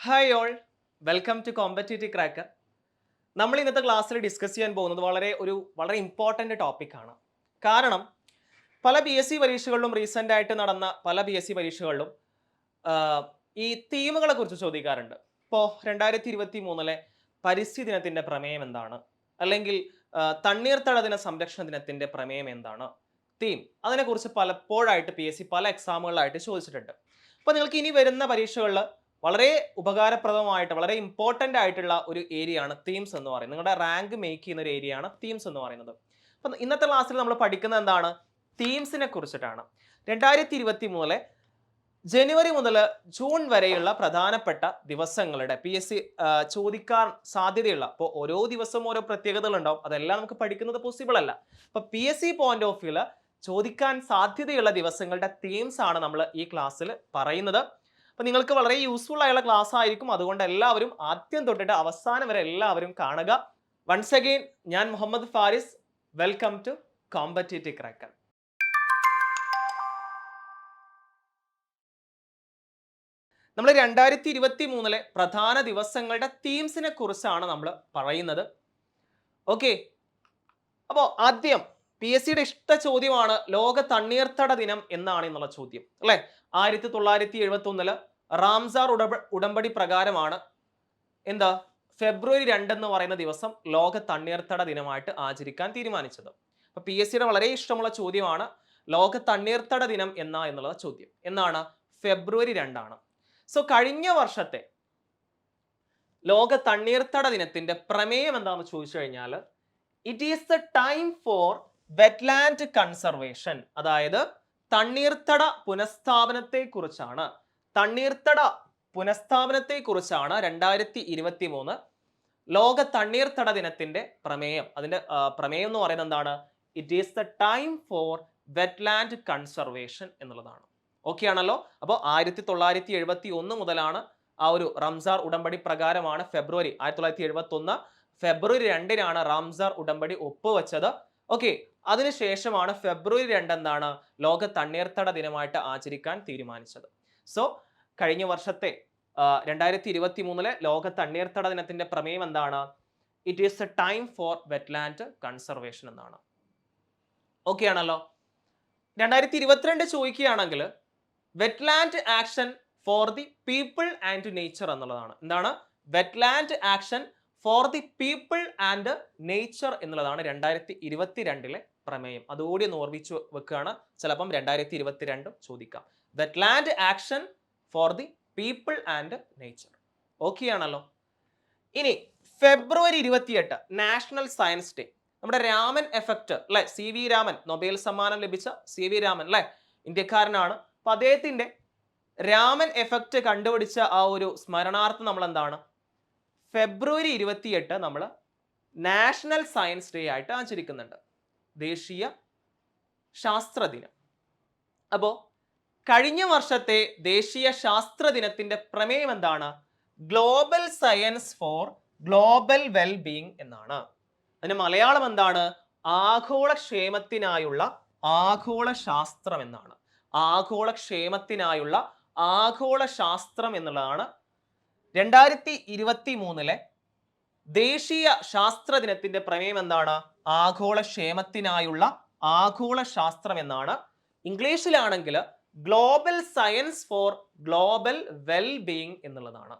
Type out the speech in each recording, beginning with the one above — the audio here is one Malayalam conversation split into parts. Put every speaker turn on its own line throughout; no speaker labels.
Hi all welcome to competitive cracker നമ്മൾ ഇന്നത്തെ ക്ലാസ്സിൽ ഡിസ്കസ് ചെയ്യാൻ പോകുന്നത് വളരെ ഒരു വളരെ ഇമ്പോർട്ടന്റ് ടോപ്പിക്കാണ് കാരണം പല ബി എസ് സി പരീക്ഷകളിലും റീസെന്റ് ആയിട്ട് നടന്ന പല ബി എസ് സി പരീക്ഷകളിലും ഈ തീമുകളെ കുറിച്ച് ചോദിക്കാറുണ്ട്. ഇപ്പോൾ രണ്ടായിരത്തി ഇരുപത്തി മൂന്നിലെ പരിസ്ഥിതി ദിനത്തിന്റെ പ്രമേയം എന്താണ്? അല്ലെങ്കിൽ തണ്ണീർത്തട ദിന സംരക്ഷണ ദിനത്തിന്റെ പ്രമേയം എന്താണ്? തീം അതിനെക്കുറിച്ച് പലപ്പോഴായിട്ട് പി എസ് സി പല എക്സാമുകളിലായിട്ട് ചോദിച്ചിട്ടുണ്ട്. അപ്പോൾ നിങ്ങൾക്ക് ഇനി വരുന്ന പരീക്ഷകളിൽ വളരെ ഉപകാരപ്രദമായിട്ട് വളരെ ഇമ്പോർട്ടന്റ് ആയിട്ടുള്ള ഒരു ഏരിയ ആണ് തീംസ് എന്ന് പറയുന്നത്. നിങ്ങളുടെ റാങ്ക് മേക്ക് ചെയ്യുന്ന ഒരു ഏരിയ ആണ് തീംസ് എന്ന് പറയുന്നത്. അപ്പം ഇന്നത്തെ ക്ലാസ്സിൽ നമ്മൾ പഠിക്കുന്നത് എന്താണ്? തീംസിനെ കുറിച്ചിട്ടാണ്. രണ്ടായിരത്തി ഇരുപത്തി മൂന്നിലെ ജനുവരി മുതൽ ജൂൺ വരെയുള്ള പ്രധാനപ്പെട്ട ദിവസങ്ങളുടെ പി എസ് സി ചോദിക്കാൻ സാധ്യതയുള്ള അപ്പോൾ ഓരോ ദിവസവും ഓരോ പ്രത്യേകതകളുണ്ടാവും അതെല്ലാം നമുക്ക് പഠിക്കുന്നത് പോസിബിൾ അല്ല. അപ്പോൾ P S C point of വ്യൂൽ ചോദിക്കാൻ സാധ്യതയുള്ള ദിവസങ്ങളുടെ തീംസ് ആണ് നമ്മൾ ഈ ക്ലാസ്സിൽ പറയുന്നത്. അപ്പോൾ നിങ്ങൾക്ക് വളരെ യൂസ്ഫുൾ ആയുള്ള ക്ലാസ് ആയിരിക്കും. അതുകൊണ്ട് എല്ലാവരും ആദ്യം തൊട്ടിട്ട് അവസാനം വരെ എല്ലാവരും കാണുക. വൺസ് അഗെയിൻ ഞാൻ Muhammad Faris. Welcome to competitive cracker നമ്മൾ രണ്ടായിരത്തി ഇരുപത്തി മൂന്നിലെ പ്രധാന ദിവസങ്ങളുടെ തീംസിനെ കുറിച്ചാണ് നമ്മൾ പറയുന്നത്. ഓക്കെ അപ്പോൾ ആദ്യം പി എസ് സിയുടെ ഇഷ്ട ചോദ്യമാണ് ലോക തണ്ണീർത്തട ദിനം എന്നാണ് എന്നുള്ള ചോദ്യം. അല്ലെ? ആയിരത്തി തൊള്ളായിരത്തി എഴുപത്തി ഒന്നിൽ റാംസാർ ഉടമ്പ ഉടമ്പടി പ്രകാരമാണ് എന്താ ഫെബ്രുവരി രണ്ടെന്ന് പറയുന്ന ദിവസം ലോക തണ്ണീർത്തട ദിനമായിട്ട് ആചരിക്കാൻ തീരുമാനിച്ചത്. അപ്പൊ പി എസ് സിയുടെ വളരെ ഇഷ്ടമുള്ള ചോദ്യമാണ് ലോക തണ്ണീർത്തട ദിനം എന്നാ എന്നുള്ള ചോദ്യം. എന്നാണ് ഫെബ്രുവരി രണ്ടാണ്. സോ കഴിഞ്ഞ വർഷത്തെ ലോക തണ്ണീർത്തട ദിനത്തിന്റെ പ്രമേയം എന്താണെന്ന് ചോദിച്ചു കഴിഞ്ഞാൽ it is the time for wetland conservation അതായത് തണ്ണീർത്തട പുനഃസ്ഥാപനത്തെ കുറിച്ചാണ് തണ്ണീർത്തട പുനഃസ്ഥാപനത്തെ കുറിച്ചാണ് രണ്ടായിരത്തി ഇരുപത്തി മൂന്ന് ലോക തണ്ണീർത്തട ദിനത്തിന്റെ പ്രമേയം. അതിന്റെ പ്രമേയം എന്ന് പറയുന്നത് എന്താണ്? It is the time for wetland conservation എന്നുള്ളതാണ്. ഓക്കെ ആണല്ലോ? അപ്പോൾ ആയിരത്തി തൊള്ളായിരത്തി എഴുപത്തി ഒന്ന് മുതലാണ് ആ ഒരു റംസാർ ഉടമ്പടി പ്രകാരമാണ് ഫെബ്രുവരി. ആയിരത്തി തൊള്ളായിരത്തി എഴുപത്തി ഒന്ന് ഫെബ്രുവരി രണ്ടിനാണ് റാംസാർ ഉടമ്പടി ഒപ്പുവെച്ചത്. ഓക്കെ അതിനുശേഷമാണ് ഫെബ്രുവരി രണ്ടെന്നാണ് ലോക തണ്ണീർത്തട ദിനമായിട്ട് ആചരിക്കാൻ തീരുമാനിച്ചത്. സോ കഴിഞ്ഞ വർഷത്തെ രണ്ടായിരത്തി ഇരുപത്തി മൂന്നിലെ ലോക തണ്ണീർത്തട ദിനത്തിന്റെ പ്രമേയം എന്താണ്? It is a time for wetland conservation എന്നാണ്. ഓക്കെ ആണല്ലോ? രണ്ടായിരത്തി ഇരുപത്തിരണ്ട് ചോദിക്കുകയാണെങ്കിൽ wetland action for the people and nature എന്നുള്ളതാണ്. എന്താണ്? Wetland action for the people and nature എന്നുള്ളതാണ് രണ്ടായിരത്തി ഇരുപത്തി രണ്ടിലെ പ്രമേയം. അതുകൂടി ഒന്ന് ഓർമ്മിച്ചു വെക്കുകയാണ് ചിലപ്പം രണ്ടായിരത്തി ഇരുപത്തിരണ്ടും ചോദിക്കാം wetland action for the people and nature okay ആണല്ലോ? ഇനി ഫെബ്രുവരി ഇരുപത്തിയെട്ട് നാഷണൽ സയൻസ് ഡേ നമ്മുടെ രാമൻ എഫക്റ്റ് അല്ലെ സി വി രാമൻ നൊബേൽ സമ്മാനം ലഭിച്ച സി വി രാമൻ അല്ലെ ഇന്ത്യക്കാരനാണ്. അപ്പൊ അദ്ദേഹത്തിന്റെ രാമൻ എഫക്റ്റ് കണ്ടുപിടിച്ച ആ ഒരു സ്മരണാർത്ഥം നമ്മൾ എന്താണ് ഫെബ്രുവരി ഇരുപത്തിയെട്ട് നമ്മൾ നാഷണൽ സയൻസ് ഡേ ആയിട്ട് ആചരിക്കുന്നുണ്ട്. ദേശീയ ശാസ്ത്ര ദിനം. അപ്പോൾ കഴിഞ്ഞ വർഷത്തെ ദേശീയ ശാസ്ത്ര ദിനത്തിന്റെ പ്രമേയം എന്താണ്? Global science for global well being എന്നാണ്. അതിന് മലയാളം എന്താണ്? ആഗോള ക്ഷേമത്തിനായുള്ള ആഗോള ശാസ്ത്രം എന്നാണ്. ആഗോള ക്ഷേമത്തിനായുള്ള ആഗോള ശാസ്ത്രം എന്നുള്ളതാണ്. രണ്ടായിരത്തി ഇരുപത്തി മൂന്നിലെ ദേശീയ ശാസ്ത്ര ദിനത്തിന്റെ പ്രമേയം എന്താണ് ആഗോള ക്ഷേമത്തിനായുള്ള ആഗോള ശാസ്ത്രം എന്നാണ് ഇംഗ്ലീഷിലാണെങ്കിൽ global science for global well being എന്നുള്ളതാണ്.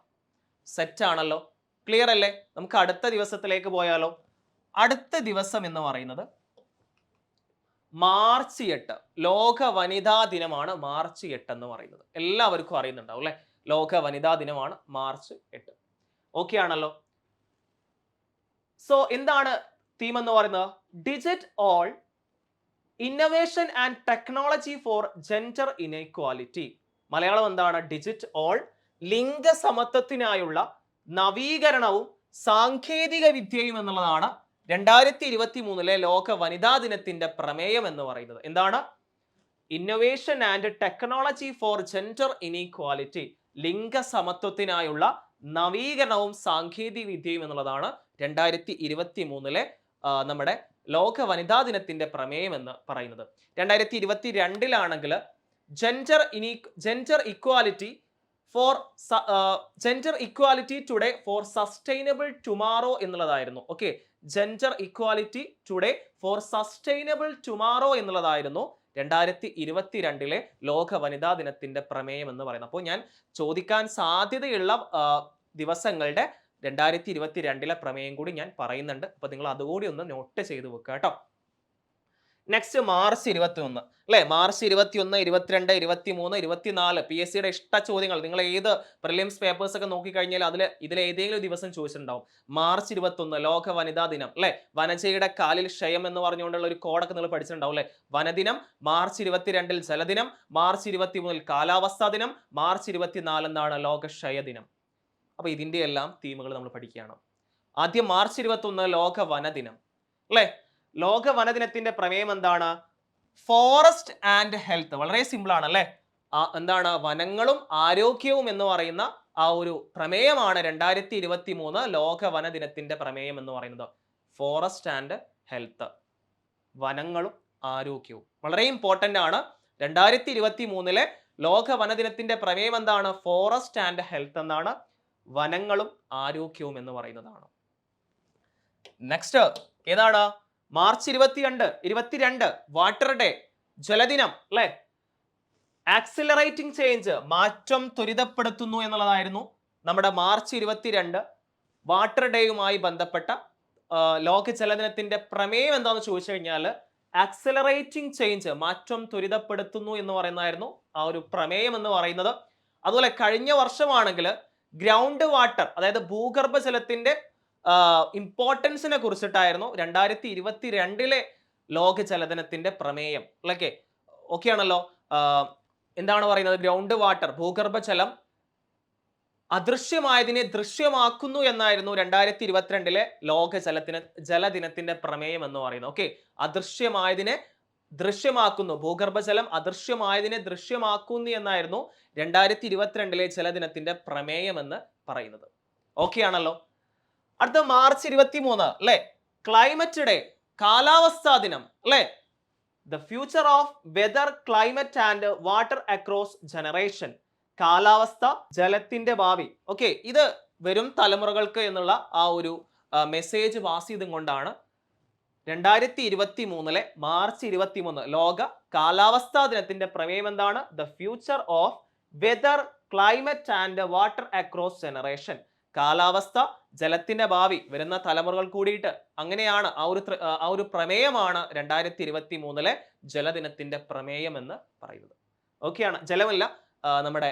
സെറ്റ് ആണല്ലോ ക്ലിയർ അല്ലേ? നമുക്ക് അടുത്ത ദിവസത്തിലേക്ക് പോയാലോ. അടുത്ത ദിവസം എന്ന് പറയുന്നത് മാർച്ച് എട്ട്. ലോക വനിതാ ദിനമാണ് മാർച്ച് എട്ട് എന്ന് പറയുന്നത്. എല്ലാവർക്കും അറിയുന്നുണ്ടാവും അല്ലെ? ലോക വനിതാ ദിനമാണ് മാർച്ച് എട്ട്. ഓക്കെ ആണല്ലോ. സോ എന്താണ് തീം എന്ന് പറയുന്നത്? Digit all innovation and technology for gender inequality Malayalam എന്താണ്? ഡിജിറ്റ് ഓൾ ലിംഗസമത്വത്തിനായുള്ള നവീകരണവും സാങ്കേതിക വിദ്യയും എന്നുള്ളതാണ് രണ്ടായിരത്തി ഇരുപത്തി മൂന്നിലെ ലോക വനിതാ ദിനത്തിന്റെ പ്രമേയം എന്ന് പറയുന്നത്. എന്താണ്? Innovation and technology for gender inequality ലിംഗസമത്വത്തിനായുള്ള നവീകരണവും സാങ്കേതിക വിദ്യയും എന്നുള്ളതാണ് രണ്ടായിരത്തി ഇരുപത്തി മൂന്നിലെ നമ്മുടെ ലോക വനിതാ ദിനത്തിന്റെ പ്രമേയം എന്ന് പറയുന്നത്. രണ്ടായിരത്തി ഇരുപത്തി രണ്ടിലാണെങ്കിൽ ജെൻഡർ ഇനി gender equality for gender equality today for sustainable tomorrow എന്നുള്ളതായിരുന്നു. Okay gender equality today for sustainable tomorrow എന്നുള്ളതായിരുന്നു രണ്ടായിരത്തി ഇരുപത്തിരണ്ടിലെ ലോക വനിതാ ദിനത്തിന്റെ പ്രമേയം എന്ന് പറയുന്നത്. അപ്പോൾ ഞാൻ ചോദിക്കാൻ സാധ്യതയുള്ള ദിവസങ്ങളുടെ രണ്ടായിരത്തി ഇരുപത്തി രണ്ടിലെ പ്രമേയം കൂടി ഞാൻ പറയുന്നുണ്ട്. അപ്പൊ നിങ്ങൾ അതുകൂടി ഒന്ന് നോട്ട് ചെയ്ത് വെക്കുക കേട്ടോ. നെക്സ്റ്റ് മാർച്ച് ഇരുപത്തി ഒന്ന് അല്ലെ? മാർച്ച് ഇരുപത്തി ഒന്ന് ഇരുപത്തിരണ്ട് ഇരുപത്തി മൂന്ന് ഇരുപത്തിനാല് പി എസ് സിയുടെ ഇഷ്ട ചോദ്യങ്ങൾ. നിങ്ങൾ ഏത് പ്രിലിംസ് പേപ്പേഴ്സ് ഒക്കെ നോക്കിക്കഴിഞ്ഞാൽ അതിൽ ഇതിൽ ഏതെങ്കിലും ദിവസം ചോദിച്ചിട്ടുണ്ടാവും. മാർച്ച് ഇരുപത്തി ഒന്ന് ലോക വനിതാ ദിനം. അല്ലെ? വനജയുടെ കാലിൽ ക്ഷയം എന്ന് പറഞ്ഞുകൊണ്ടുള്ള ഒരു കോഡൊക്കെ നിങ്ങൾ പഠിച്ചിട്ടുണ്ടാവും അല്ലെ? വനദിനം മാർച്ച് ഇരുപത്തിരണ്ടിൽ ജലദിനം മാർച്ച് ഇരുപത്തി മൂന്നിൽ കാലാവസ്ഥാ ദിനം മാർച്ച് ഇരുപത്തിനാല് എന്നാണ് ലോക ക്ഷയ ദിനം. അപ്പൊ ഇതിന്റെ എല്ലാം തീമുകൾ നമ്മൾ പഠിക്കുകയാണ്. ആദ്യം മാർച്ച് ഇരുപത്തി ഒന്ന് ലോക വനദിനം. അല്ലെ? ലോക വനദിനത്തിന്റെ പ്രമേയം എന്താണ്? Forest and health. വളരെ സിമ്പിൾ ആണ് അല്ലെ? എന്താണ്? വനങ്ങളും ആരോഗ്യവും എന്ന് പറയുന്ന ആ ഒരു പ്രമേയമാണ് രണ്ടായിരത്തി ഇരുപത്തി മൂന്ന് ലോക വനദിനത്തിന്റെ പ്രമേയം എന്ന് പറയുന്നത്. Forest and health. വനങ്ങളും ആരോഗ്യവും. വളരെ ഇമ്പോർട്ടന്റ് ആണ്. രണ്ടായിരത്തി ഇരുപത്തി മൂന്നിലെ ലോക വനദിനത്തിന്റെ പ്രമേയം എന്താണ്? ഫോറസ്റ്റ് ആൻഡ് ഹെൽത്ത് എന്നാണ് വനങ്ങളും ആരോഗ്യവും എന്ന് പറയുന്നതാണ്. നെക്സ്റ്റ് ഏതാണ്? മാർച്ച് ഇരുപത്തിരണ്ട് ഇരുപത്തിരണ്ട് വാട്ടർ ഡേ ജലദിനം അല്ലെ? ആക്സിലറേറ്റിംഗ് ചേഞ്ച് മാറ്റം ത്വരിതപ്പെടുത്തുന്നു എന്നുള്ളതായിരുന്നു നമ്മുടെ മാർച്ച് ഇരുപത്തിരണ്ട് വാട്ടർ ഡേയുമായി ബന്ധപ്പെട്ട ലോക ജലദിനത്തിന്റെ പ്രമേയം എന്താണെന്ന് ചോദിച്ചു കഴിഞ്ഞാൽ ആക്സിലറേറ്റിംഗ് ചേഞ്ച് മാറ്റം ത്വരിതപ്പെടുത്തുന്നു എന്ന് പറയുന്നതായിരുന്നു ആ ഒരു പ്രമേയം എന്ന് പറയുന്നത്. അതുപോലെ കഴിഞ്ഞ വർഷമാണെങ്കിൽ ഗ്രൗണ്ട് വാട്ടർ അതായത് ഭൂഗർഭജലത്തിന്റെ ഇമ്പോർട്ടൻസിനെ കുറിച്ചിട്ടായിരുന്നു രണ്ടായിരത്തി ഇരുപത്തി രണ്ടിലെ ലോക ജലദിനത്തിന്റെ പ്രമേയം. അല്ലേ? ഓക്കെ ആണല്ലോ? എന്താണ് പറയുന്നത്? ഗ്രൗണ്ട് വാട്ടർ ഭൂഗർഭജലം അദൃശ്യമായതിനെ ദൃശ്യമാക്കുന്നു എന്നായിരുന്നു രണ്ടായിരത്തി ഇരുപത്തിരണ്ടിലെ ലോക ജലത്തിന് ജലദിനത്തിന്റെ പ്രമേയം എന്ന് പറയുന്നത്. ഓക്കെ അദൃശ്യമായതിനെ ദൃശ്യമാക്കുന്നു. ഭൂഗർഭജലം അദൃശ്യമായതിനെ ദൃശ്യമാക്കുന്നു എന്നായിരുന്നു രണ്ടായിരത്തി ഇരുപത്തിരണ്ടിലെ ജലദിനത്തിന്റെ പ്രമേയമെന്ന് പറയുന്നത്. ഓക്കെ ആണല്ലോ? അടുത്ത മാർച്ച് ഇരുപത്തി മൂന്ന് അല്ലെ? ക്ലൈമറ്റ് ഡേ കാലാവസ്ഥാ ദിനം അല്ലെ? The future of weather climate and water across generation കാലാവസ്ഥ ജലത്തിന്റെ ഭാവി. ഓക്കെ ഇത് വരും തലമുറകൾക്ക് എന്നുള്ള ആ ഒരു മെസ്സേജ് പാസ് ചെയ്തും കൊണ്ടാണ് രണ്ടായിരത്തി ഇരുപത്തി മൂന്നിലെ മാർച്ച് ഇരുപത്തി മൂന്ന് ലോക കാലാവസ്ഥാ ദിനത്തിന്റെ പ്രമേയം എന്താണ്? The future of weather climate and water across generation കാലാവസ്ഥ ജലത്തിന്റെ ഭാവി വരുന്ന തലമുറകൾ കൂടിയിട്ട് അങ്ങനെയാണ് ആ ഒരു ആ ഒരു പ്രമേയമാണ് രണ്ടായിരത്തി ഇരുപത്തി മൂന്നിലെ ജലദിനത്തിന്റെ പ്രമേയം എന്ന് പറയുന്നത്. ഓക്കെയാണ് ജലമല്ല നമ്മുടെ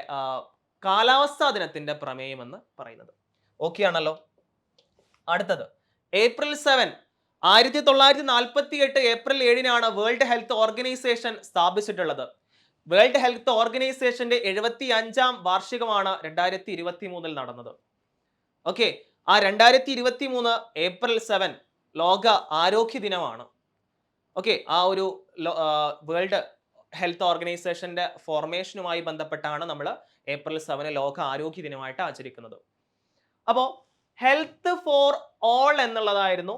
കാലാവസ്ഥാ ദിനത്തിന്റെ പ്രമേയം എന്ന് പറയുന്നത്. ഓക്കെയാണല്ലോ അടുത്തത്. ഏപ്രിൽ സെവൻ ആയിരത്തി തൊള്ളായിരത്തി നാൽപ്പത്തി എട്ട് ഏപ്രിൽ ഏഴിനാണ് വേൾഡ് ഹെൽത്ത് ഓർഗനൈസേഷൻ സ്ഥാപിച്ചിട്ടുള്ളത്. വേൾഡ് ഹെൽത്ത് ഓർഗനൈസേഷന്റെ എഴുപത്തി അഞ്ചാം വാർഷികമാണ് രണ്ടായിരത്തി ഇരുപത്തി മൂന്നിൽ നടന്നത്. ഓക്കെ ആ രണ്ടായിരത്തി ഇരുപത്തി മൂന്ന് ഏപ്രിൽ സെവൻ ലോക ആരോഗ്യ ദിനമാണ്. ഓക്കെ ആ ഒരു വേൾഡ് ഹെൽത്ത് ഓർഗനൈസേഷന്റെ ഫോർമേഷനുമായി ബന്ധപ്പെട്ടാണ് നമ്മൾ ഏപ്രിൽ സെവന് ലോക ആരോഗ്യ ദിനമായിട്ട് ആചരിക്കുന്നത്. അപ്പോൾ ഹെൽത്ത് ഫോർ ഓൾ എന്നുള്ളതായിരുന്നു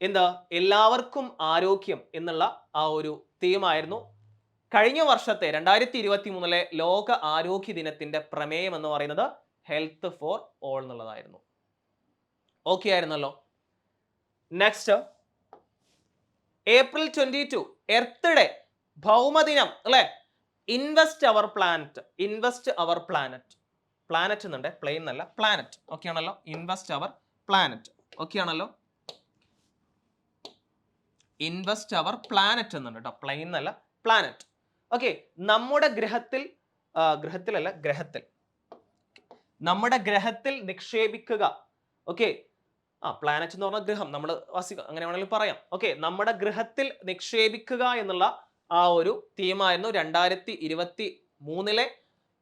എന്താ? എല്ലാവർക്കും ആരോഗ്യം എന്നുള്ള ആ ഒരു തീമായിരുന്നു. കഴിഞ്ഞ വർഷത്തെ രണ്ടായിരത്തി ഇരുപത്തി മൂന്നിലെ ലോക ആരോഗ്യ ദിനത്തിന്റെ പ്രമേയം എന്ന് പറയുന്നത് ഹെൽത്ത് ഫോർ ഓൾ എന്നുള്ളതായിരുന്നു. ഓക്കെ ആയിരുന്നല്ലോ. Next April twenty two Earth Day ഭൗമദിനം അല്ലെ? Invest our planet invest our planet planet എന്നുണ്ട് പ്ലെയിൻ എന്നല്ല പ്ലാനറ്റ് ഓക്കെ ആണല്ലോ? ഇൻവെസ്റ്റ് അവർ പ്ലാനറ്റ് ഓക്കെ ആണല്ലോ? ഇൻവെസ്റ്റ് അവർ പ്ലാനറ്റ് എന്നുണ്ട് കേട്ടോ പ്ലെയിൻ എന്നല്ല പ്ലാനറ്റ്. ഓക്കെ നമ്മുടെ ഗ്രഹത്തിൽ ഗ്രഹത്തിലല്ല ഗ്രഹത്തിൽ. നമ്മുടെ ഗ്രഹത്തിൽ നിക്ഷേപിക്കുക. ഓക്കെ ആ പ്ലാനറ്റ് എന്ന് പറഞ്ഞാൽ ഗ്രഹം. നമ്മൾ വസിക്കുക അങ്ങനെ വേണമെങ്കിൽ പറയാം. ഓക്കെ നമ്മുടെ ഗ്രഹത്തിൽ നിക്ഷേപിക്കുക എന്നുള്ള ആ ഒരു തീമായിരുന്നു രണ്ടായിരത്തി ഇരുപത്തി മൂന്നിലെ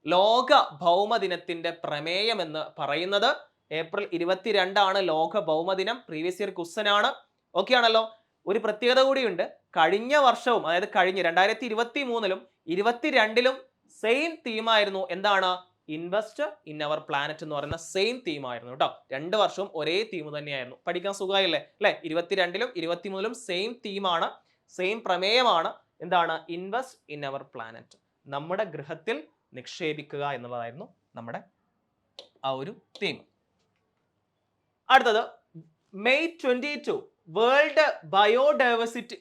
ലോക ഭൗമദിനത്തിന്റെ പ്രമേയം എന്ന് പറയുന്നത്. ഏപ്രിൽ ഇരുപത്തിരണ്ടാണ് ലോക ഭൗമദിനം പ്രീവിയസ് ഇയർ ക്വസ്റ്റൻ ആണ് ഓക്കെ ആണല്ലോ? ഒരു പ്രത്യേകത കൂടിയുണ്ട്. കഴിഞ്ഞ വർഷവും അതായത് കഴിഞ്ഞ രണ്ടായിരത്തി ഇരുപത്തി മൂന്നിലും ഇരുപത്തിരണ്ടിലും സെയിം തീമായിരുന്നു എന്താണ്? ഇൻവെസ്റ്റ് ഇൻ അവർ പ്ലാനറ്റ് എന്ന് പറയുന്ന സെയിം തീമായിരുന്നു കേട്ടോ രണ്ട് വർഷവും ഒരേ തീം തന്നെയായിരുന്നു. പഠിക്കാൻ സുഖമായില്ലേ? അല്ലെ? ഇരുപത്തിരണ്ടിലും ഇരുപത്തിമൂന്നിലും സെയിം തീമാണ് സെയിം പ്രമേയമാണ്. എന്താണ്? ഇൻവെസ്റ്റ് ഇൻ അവർ പ്ലാനറ്റ് നമ്മുടെ ഗ്രഹത്തിൽ നിക്ഷേപിക്കുക എന്നുള്ളതായിരുന്നു നമ്മുടെ ആ ഒരു തീം അടുത്തത് May twenty two world biodiversity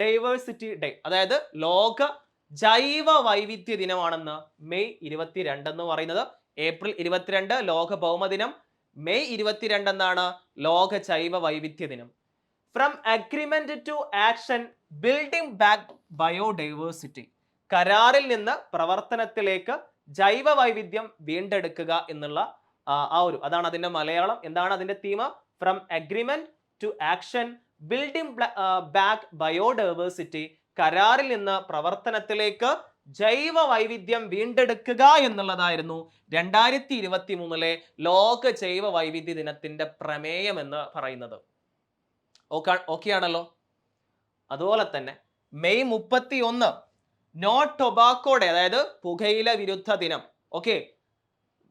diversity day അതായത് ലോക ജൈവ വൈവിധ്യ ദിനമാണെന്ന് മെയ് ഇരുപത്തിരണ്ട് എന്ന് പറയുന്നത്. ഏപ്രിൽ ഇരുപത്തിരണ്ട് ലോക ഭൗമദിനം മെയ് ഇരുപത്തിരണ്ട് എന്നാണ് ലോക ജൈവ വൈവിധ്യ ദിനം. From agreement to action building back biodiversity കരാറിൽ നിന്ന് പ്രവർത്തനത്തിലേക്ക് ജൈവ വൈവിധ്യം വീണ്ടെടുക്കുക എന്നുള്ള ആ ഒരു അതാണ് അതിന്റെ മലയാളം. എന്താണ് അതിന്റെ തീമ from agreement to action building back biodiversity കരാറിൽ നിന്ന് പ്രവർത്തനത്തിലേക്ക് ജൈവ വൈവിധ്യം വീണ്ടെടുക്കുക എന്നുള്ളതായിരുന്നു രണ്ടായിരത്തി ഇരുപത്തി മൂന്നിലെ ലോക ജൈവ വൈവിധ്യ ദിനത്തിന്റെ പ്രമേയം എന്ന് പറയുന്നത്. ഓക്കെ ആണല്ലോ അതുപോലെ തന്നെ മെയ് മുപ്പത്തി ഒന്ന് നോ ടൊബാക്കോടെ അതായത് പുകയില വിരുദ്ധ ദിനം. Okay?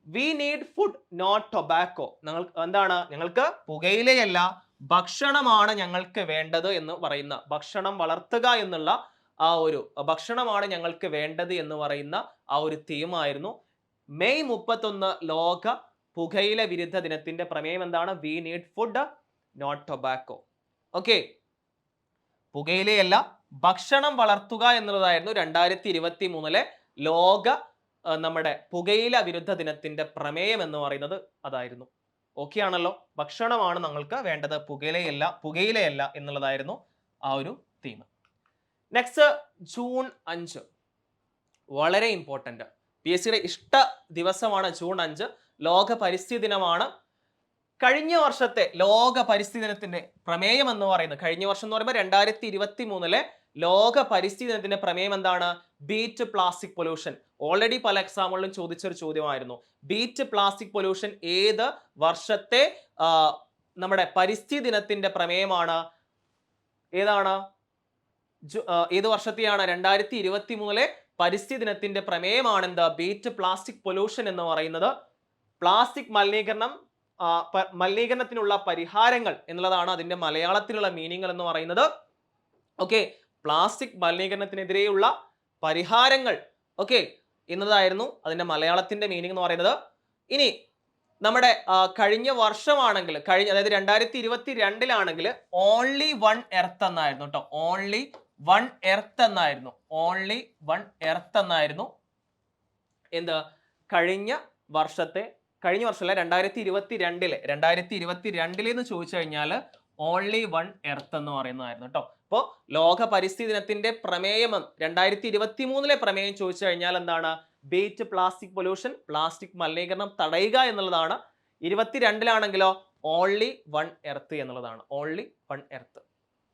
We need food not tobacco നിങ്ങൾ എന്താണ്? നിങ്ങൾക്ക് പുകയിലയല്ല ഭക്ഷണമാണ് ഞങ്ങൾക്ക് വേണ്ടത് എന്ന് പറയുന്ന ഭക്ഷണം വളർത്തുക എന്നുള്ള ആ ഒരു ഭക്ഷണമാണ് ഞങ്ങൾക്ക് വേണ്ടത് എന്ന് പറയുന്ന ആ ഒരു തീമായിരുന്നു മെയ് മുപ്പത്തൊന്ന് ലോക പുകയില വിരുദ്ധ ദിനത്തിന്റെ പ്രമേയം എന്താണ്? We need food not tobacco okay പുകയിലയല്ല ഭക്ഷണം വളർത്തുക എന്നുള്ളതായിരുന്നു രണ്ടായിരത്തി ഇരുപത്തി മൂന്നിലെ ലോക നമ്മുടെ പുകയില വിരുദ്ധ ദിനത്തിന്റെ പ്രമേയം എന്ന് പറയുന്നത് അതായിരുന്നു. ഓക്കെ ആണല്ലോ ഭക്ഷണമാണ് ഞങ്ങൾക്ക് വേണ്ടത്. പുകയിലയല്ല പുകയിലയല്ല എന്നുള്ളതായിരുന്നു ആ ഒരു തീം നെക്സ്റ്റ് ജൂൺ അഞ്ച്. വളരെ ഇമ്പോർട്ടന്റ് പി എസ് സിയുടെ ഇഷ്ട ദിവസമാണ് ജൂൺ അഞ്ച്. ലോക പരിസ്ഥിതി ദിനമാണ്. കഴിഞ്ഞ വർഷത്തെ ലോക പരിസ്ഥിതി ദിനത്തിന്റെ പ്രമേയം എന്ന് പറയുന്നത് കഴിഞ്ഞ വർഷം എന്ന് പറയുമ്പോൾ രണ്ടായിരത്തി ഇരുപത്തി മൂന്നിലെ ലോക പരിസ്ഥിതി ദിനത്തിന്റെ പ്രമേയം എന്താണ്? ബീറ്റ് പ്ലാസ്റ്റിക് പൊല്യൂഷൻ ഓൾറെഡി പല എക്സാമുകളിലും ചോദിച്ചൊരു ചോദ്യമായിരുന്നു. ബീറ്റ് പ്ലാസ്റ്റിക് പൊല്യൂഷൻ ഏത് വർഷത്തെ നമ്മുടെ പരിസ്ഥിതി ദിനത്തിന്റെ പ്രമേയമാണ്? ഏതാണ്? ഏത് വർഷത്തെയാണ്? രണ്ടായിരത്തി ഇരുപത്തി മൂന്നിലെ പരിസ്ഥിതി ദിനത്തിന്റെ പ്രമേയമാണ് എന്താ ബീറ്റ് പ്ലാസ്റ്റിക് പൊല്യൂഷൻ എന്ന് പറയുന്നത്. പ്ലാസ്റ്റിക് മലിനീകരണം മലിനീകരണത്തിനുള്ള പരിഹാരങ്ങൾ എന്നുള്ളതാണ് അതിന്റെ മലയാളത്തിലുള്ള മീനിങ്ങൾ എന്ന് പറയുന്നത്. ഓക്കെ പ്ലാസ്റ്റിക് മലിനീകരണത്തിനെതിരെയുള്ള പരിഹാരങ്ങൾ. ഓക്കെ എന്നതായിരുന്നു അതിന്റെ മലയാളത്തിന്റെ മീനിങ് എന്ന് പറയുന്നത്. ഇനി നമ്മുടെ കഴിഞ്ഞ വർഷമാണെങ്കിൽ കഴിഞ്ഞ അതായത് രണ്ടായിരത്തി ഇരുപത്തി രണ്ടിലാണെങ്കിൽ ഓൺലി വൺ എർത്ത് എന്നായിരുന്നു കേട്ടോ ഓൺലി വൺ എർത്ത് എന്നായിരുന്നു. ഓൺലി വൺ എർത്ത് എന്നായിരുന്നു. എന്ത്? കഴിഞ്ഞ വർഷത്തെ കഴിഞ്ഞ വർഷമല്ല രണ്ടായിരത്തി ഇരുപത്തി രണ്ടിലെ രണ്ടായിരത്തി ഇരുപത്തി രണ്ടിലെന്ന് ചോദിച്ചു കഴിഞ്ഞാൽ ഓൺലി വൺ എർത്ത് എന്ന് പറയുന്നതായിരുന്നു കേട്ടോ. അപ്പോൾ ലോക പരിസ്ഥിതി ദിനത്തിന്റെ പ്രമേയം രണ്ടായിരത്തി ഇരുപത്തി മൂന്നിലെ പ്രമേയം ചോദിച്ചു കഴിഞ്ഞാൽ എന്താണ്? ബീറ്റ് പ്ലാസ്റ്റിക് പൊല്യൂഷൻ പ്ലാസ്റ്റിക് മലിനീകരണം തടയുക എന്നുള്ളതാണ്. ഇരുപത്തിരണ്ടിലാണെങ്കിലോ ഓൺലി വൺ എർത്ത് എന്നുള്ളതാണ്. ഓൺലി വൺ എർത്ത്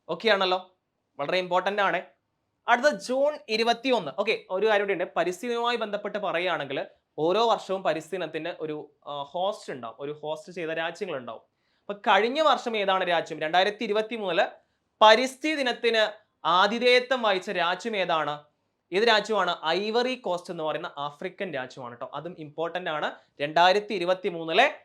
ഓക്കെ ആണല്ലോ? വളരെ ഇമ്പോർട്ടന്റ് ആണ്. അടുത്ത ജൂൺ ഇരുപത്തി ഒന്ന് ഓക്കെ ഒരു കാര്യം ഉണ്ട്. പരിസ്ഥിതിയുമായി ബന്ധപ്പെട്ട് പറയുകയാണെങ്കിൽ ഓരോ വർഷവും പരിസ്ഥിതി ഒരു ഹോസ്റ്റ് ഉണ്ടാവും. ഒരു ഹോസ്റ്റ് ചെയ്ത രാജ്യങ്ങൾ ഉണ്ടാവും അപ്പൊ കഴിഞ്ഞ വർഷം ഏതാണ് രാജ്യം? രണ്ടായിരത്തി ഇരുപത്തി മൂന്നിൽ പരിസ്ഥിതി ദിനത്തിന് ആതിഥേയത്വം വഹിച്ച രാജ്യം ഏതാണ്? ഏത് രാജ്യമാണ്? ഐവറി കോസ്റ്റ് എന്ന് പറയുന്ന ആഫ്രിക്കൻ രാജ്യമാണ് കേട്ടോ. അതും ഇമ്പോർട്ടന്റ് ആണ്. രണ്ടായിരത്തി ഇരുപത്തി മൂന്നിലെ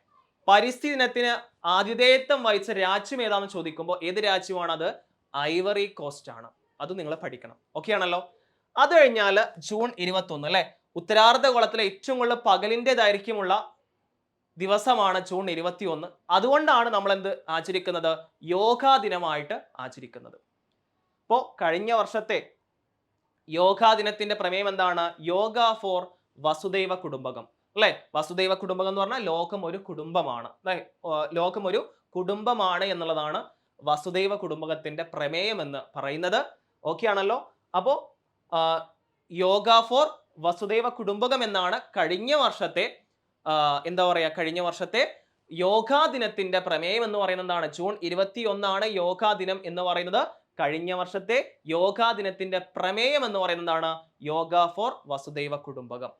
പരിസ്ഥിതി ദിനത്തിന് ആതിഥേയത്വം വഹിച്ച രാജ്യം ഏതാണെന്ന് ചോദിക്കുമ്പോൾ ഏത് രാജ്യമാണ് അത്? ഐവറി കോസ്റ്റ് ആണ്. അത് നിങ്ങൾ പഠിക്കണം. ഓക്കെ ആണല്ലോ? അത് കഴിഞ്ഞാൽ ജൂൺ ഇരുപത്തി അല്ലേ അല്ലെ? ഉത്തരാർദ്ധഗോളത്തിലെ ഏറ്റവും കൂടുതൽ പകലിന്റെ ദൈർഘ്യമുള്ള ദിവസമാണ് ജൂൺ ഇരുപത്തി ഒന്ന് അതുകൊണ്ടാണ് നമ്മൾ എന്ത് ആചരിക്കുന്നത്? യോഗാ ദിനമായിട്ട് ആചരിക്കുന്നത്. അപ്പോൾ കഴിഞ്ഞ വർഷത്തെ യോഗാ ദിനത്തിന്റെ പ്രമേയം എന്താണ്? യോഗ ഫോർ വസുദൈവ കുടുംബകം. അല്ലെ? വസുദൈവ കുടുംബകം എന്ന് പറഞ്ഞാൽ ലോകം ഒരു കുടുംബമാണ്. അല്ലെ? ലോകം ഒരു കുടുംബമാണ് എന്നുള്ളതാണ് വസുദൈവ കുടുംബകത്തിന്റെ പ്രമേയം എന്ന് പറയുന്നത്. ഓക്കെ ആണല്ലോ അപ്പോൾ യോഗ ഫോർ വസുദൈവ കുടുംബകം എന്നാണ് കഴിഞ്ഞ വർഷത്തെ എന്താ പറയുക കഴിഞ്ഞ വർഷത്തെ യോഗാ ദിനത്തിന്റെ പ്രമേയം എന്ന് പറയുന്നത് എന്താണ് ജൂൺ ഇരുപത്തി ഒന്നാണ് യോഗാ ദിനം എന്ന് പറയുന്നത്. കഴിഞ്ഞ വർഷത്തെ യോഗാ ദിനത്തിന്റെ പ്രമേയം എന്ന് പറയുന്നതാണ് യോഗ ഫോർ വസുദൈവ കുടുംബകം.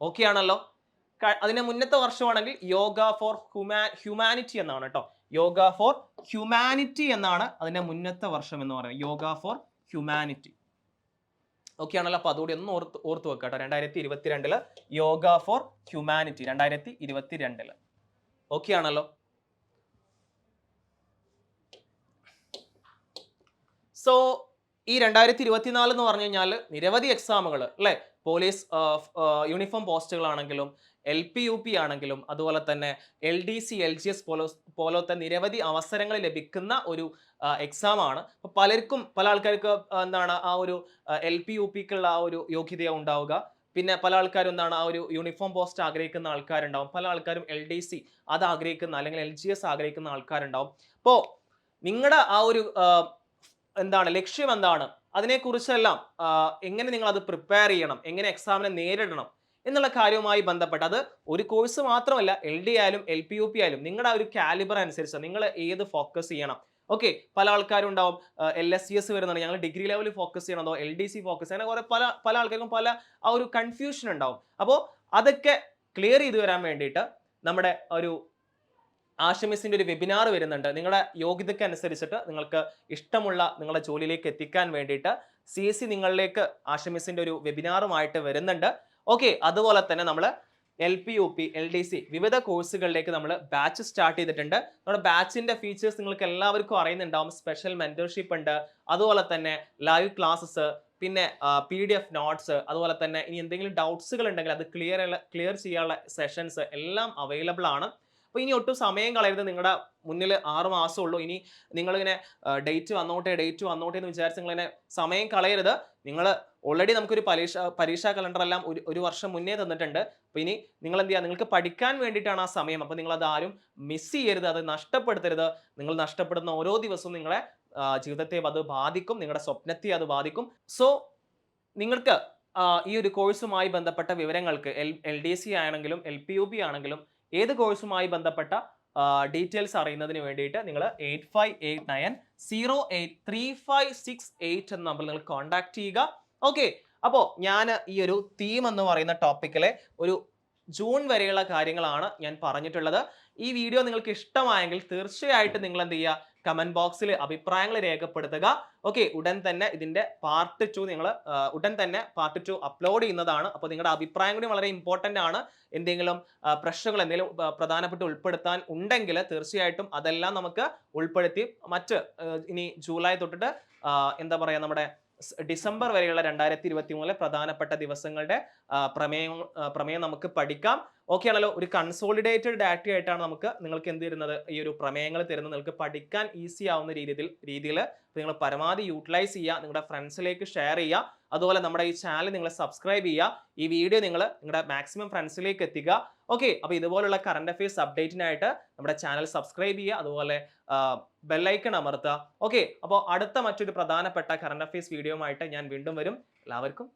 ഓക്കെ ആണല്ലോ? അതിന് മുന്നത്തെ വർഷമാണെങ്കിൽ യോഗ ഫോർ ഹ്യൂമാ ഹ്യൂമാനിറ്റി എന്നാണ് കേട്ടോ യോഗ ഫോർ ഹ്യൂമാനിറ്റി എന്നാണ് അതിന്റെ മുന്നത്തെ വർഷം എന്ന് പറയുന്നത്. Yoga four humanity. ഓക്കെ ആണല്ലോ അപ്പൊ അതുകൂടി ഒന്ന് ഓർത്ത് ഓർത്ത് വെക്കുക കേട്ടോ. രണ്ടായിരത്തി ഇരുപത്തിരണ്ടിൽ യോഗ ഫോർ ഹ്യൂമാനിറ്റി രണ്ടായിരത്തി ഇരുപത്തിരണ്ടിൽ ഓക്കെ ആണല്ലോ സോ ഈ രണ്ടായിരത്തി ഇരുപത്തിനാല് എന്ന് പറഞ്ഞു കഴിഞ്ഞാൽ നിരവധി എക്സാമുകൾ അല്ലെ? പോലീസ് യൂണിഫോം പോസ്റ്റുകളാണെങ്കിലും എൽ പി യു പി ആണെങ്കിലും അതുപോലെ തന്നെ L D C L G S പോലോ പോലത്തെ നിരവധി അവസരങ്ങൾ ലഭിക്കുന്ന ഒരു എക്സാം ആണ്. പലർക്കും പല ആൾക്കാർക്ക് എന്താണ് ആ ഒരു എൽ പി യു പിക്കുള്ള ആ ഒരു യോഗ്യത ഉണ്ടാവുക. പിന്നെ പല ആൾക്കാരും എന്താണ് ആ ഒരു യൂണിഫോം പോസ്റ്റ് ആഗ്രഹിക്കുന്ന ആൾക്കാരുണ്ടാവും. പല ആൾക്കാരും എൽ ഡി സി അത് ആഗ്രഹിക്കുന്ന അല്ലെങ്കിൽ എൽ ജി എസ് ആഗ്രഹിക്കുന്ന ആൾക്കാരുണ്ടാവും. അപ്പോൾ നിങ്ങളുടെ ആ ഒരു എന്താണ് ലക്ഷ്യം എന്താണ്? അതിനെക്കുറിച്ചെല്ലാം എങ്ങനെ നിങ്ങൾ അത് പ്രിപ്പയർ ചെയ്യണം? എങ്ങനെ എക്സാമിനെ നേരിടണം? എന്നുള്ള കാര്യവുമായി ബന്ധപ്പെട്ട് അത് ഒരു കോഴ്സ് മാത്രമല്ല എൽ ഡി ആയാലും എൽ പി യു പി ആയാലും നിങ്ങളുടെ ആ ഒരു കാലിബർ അനുസരിച്ച് നിങ്ങൾ ഏത് ഫോക്കസ് ചെയ്യണം? ഓക്കെ പല ആൾക്കാരും ഉണ്ടാവും എൽ എസ് സി എസ് വരുന്നുണ്ട്. ഞങ്ങൾ ഡിഗ്രി ലെവലിൽ ഫോക്കസ് ചെയ്യണതോ എൽ ഡി സി ഫോക്കസ് ചെയ്യണം. കുറെ പല പല ആൾക്കാർക്കും പല ആ ഒരു കൺഫ്യൂഷൻ ഉണ്ടാവും. അപ്പോൾ അതൊക്കെ ക്ലിയർ ചെയ്തു വരാൻ വേണ്ടിയിട്ട് നമ്മുടെ ഒരു ആശമിസിന്റെ ഒരു വെബിനാർ വരുന്നുണ്ട്. നിങ്ങളുടെ യോഗ്യതയ്ക്ക് അനുസരിച്ചിട്ട് നിങ്ങൾക്ക് ഇഷ്ടമുള്ള നിങ്ങളുടെ ജോലിയിലേക്ക് എത്തിക്കാൻ വേണ്ടിയിട്ട് സി എസ് സി നിങ്ങളിലേക്ക് ആശമിസിന്റെ ഒരു വെബിനാറുമായിട്ട് വരുന്നുണ്ട്. ഓക്കെ അതുപോലെ തന്നെ നമ്മൾ L P U P L D C വിവിധ കോഴ്സുകളിലേക്ക് നമ്മൾ ബാച്ച് സ്റ്റാർട്ട് ചെയ്തിട്ടുണ്ട്. നമ്മുടെ ബാച്ചിന്റെ ഫീച്ചേഴ്സ് നിങ്ങൾക്ക് എല്ലാവർക്കും അറിയുന്നുണ്ടാവും. സ്പെഷ്യൽ മെന്റർഷിപ്പ് ഉണ്ട്. അതുപോലെ തന്നെ ലൈവ് ക്ലാസ്സസ് പിന്നെ പി ഡി എഫ് നോട്ട്സ് അതുപോലെ തന്നെ ഇനി എന്തെങ്കിലും ഡൗട്ട്സുകൾ ഉണ്ടെങ്കിൽ അത് ക്ലിയർ ക്ലിയർ ചെയ്യാനുള്ള സെഷൻസ് എല്ലാം അവൈലബിൾ ആണ്. അപ്പോൾ ഇനി ഒട്ടും സമയം കളയരുത്. നിങ്ങളുടെ മുന്നിൽ ആറ് മാസം ഉള്ളൂ. ഇനി നിങ്ങളിങ്ങനെ ഡേറ്റ് വന്നോട്ടെ ഡേറ്റ് വന്നോട്ടെ എന്ന് വിചാരിച്ച് നിങ്ങളിങ്ങനെ സമയം കളയരുത്. നിങ്ങൾ ഓൾറെഡി നമുക്കൊരു പരീക്ഷ പരീക്ഷാ കലണ്ടർ എല്ലാം ഒരു ഒരു വർഷം മുന്നേ തന്നിട്ടുണ്ട്. അപ്പോൾ ഇനി നിങ്ങൾ എന്ത് ചെയ്യുക നിങ്ങൾക്ക് പഠിക്കാൻ വേണ്ടിയിട്ടാണ് ആ സമയം. അപ്പോൾ നിങ്ങൾ അത് ആരും മിസ് ചെയ്യരുത് അത് നഷ്ടപ്പെടുത്തരുത്. നിങ്ങൾ നഷ്ടപ്പെടുന്ന ഓരോ ദിവസവും നിങ്ങളെ ജീവിതത്തെ അത് ബാധിക്കും. നിങ്ങളുടെ സ്വപ്നത്തെ അത് ബാധിക്കും. സോ നിങ്ങൾക്ക് ഈ ഒരു കോഴ്സുമായി ബന്ധപ്പെട്ട വിവരങ്ങൾക്ക് എൽ എൽ ഡി സി ആണെങ്കിലും എൽ പി യു പി ആണെങ്കിലും ഏത് കോഴ്സുമായി ബന്ധപ്പെട്ട ഡീറ്റെയിൽസ് അറിയുന്നതിന് വേണ്ടിയിട്ട് നിങ്ങൾ eight five eight nine zero eight three five six eight എന്ന നമ്പറിൽ നിങ്ങൾ കോൺടാക്ട് ചെയ്യുക. ഓക്കെ അപ്പോൾ ഞാൻ ഈ ഒരു തീം എന്ന് പറയുന്ന ടോപ്പിക്കിലെ ഒരു ജൂൺ വരെയുള്ള കാര്യങ്ങളാണ് ഞാൻ പറഞ്ഞിട്ടുള്ളത്. ഈ വീഡിയോ നിങ്ങൾക്ക് ഇഷ്ടമായെങ്കിൽ തീർച്ചയായിട്ടും നിങ്ങൾ എന്ത് ചെയ്യുക? കമന്റ് ബോക്സിൽ അഭിപ്രായങ്ങൾ രേഖപ്പെടുത്തുക. ഓക്കെ ഉടൻ തന്നെ ഇതിന്റെ പാർട്ട് ടു നിങ്ങൾ ഉടൻ തന്നെ പാർട്ട് ടു അപ്ലോഡ് ചെയ്യുന്നതാണ്. അപ്പോൾ നിങ്ങളുടെ അഭിപ്രായം കൂടി വളരെ ഇമ്പോർട്ടന്റ് ആണ്. എന്തെങ്കിലും പ്രശ്നങ്ങൾ എന്തെങ്കിലും പ്രധാനപ്പെട്ട് ഉൾപ്പെടുത്താൻ ഉണ്ടെങ്കിൽ തീർച്ചയായിട്ടും അതെല്ലാം നമുക്ക് ഉൾപ്പെടുത്തി മറ്റ് ഇനി ജൂലൈ തൊട്ടിട്ട് എന്താ പറയുക നമ്മുടെ ഡിസംബർ വരെയുള്ള രണ്ടായിരത്തി ഇരുപത്തി മൂന്നിലെ പ്രധാനപ്പെട്ട ദിവസങ്ങളുടെ പ്രമേയം പ്രമേയം നമുക്ക് പഠിക്കാം. ഓക്കെ ആണല്ലോ. ഒരു കൺസോളിഡേറ്റഡ് ഡാറ്റ ആയിട്ടാണ് നമുക്ക് നിങ്ങൾക്ക് എന്ത് തരുന്നത്? ഈ ഒരു പ്രമേയങ്ങൾ തരുന്നത് നിങ്ങൾക്ക് പഠിക്കാൻ ഈസി ആവുന്ന രീതിയിൽ രീതിയിൽ നിങ്ങൾ പരമാവധി യൂട്ടിലൈസ് ചെയ്യുക നിങ്ങളുടെ ഫ്രണ്ട്സിലേക്ക് ഷെയർ ചെയ്യുക. അതുപോലെ നമ്മുടെ ഈ ചാനൽ നിങ്ങൾ സബ്സ്ക്രൈബ് ചെയ്യുക. ഈ വീഡിയോ നിങ്ങൾ നിങ്ങളുടെ മാക്സിമം ഫ്രണ്ട്സിലേക്ക് എത്തിക്കുക. ഓക്കെ അപ്പോൾ ഇതുപോലുള്ള കറണ്ട് അഫയേഴ്സ് അപ്ഡേറ്റിനായിട്ട് നമ്മുടെ ചാനൽ സബ്സ്ക്രൈബ് ചെയ്യുക അതുപോലെ ബെല്ലൈക്കൺ അമർത്തുക. ഓക്കെ അപ്പോൾ അടുത്ത മറ്റൊരു പ്രധാനപ്പെട്ട കറണ്ട് അഫയേഴ്സ് വീഡിയോ ആയിട്ട് ഞാൻ വീണ്ടും വരും. എല്ലാവർക്കും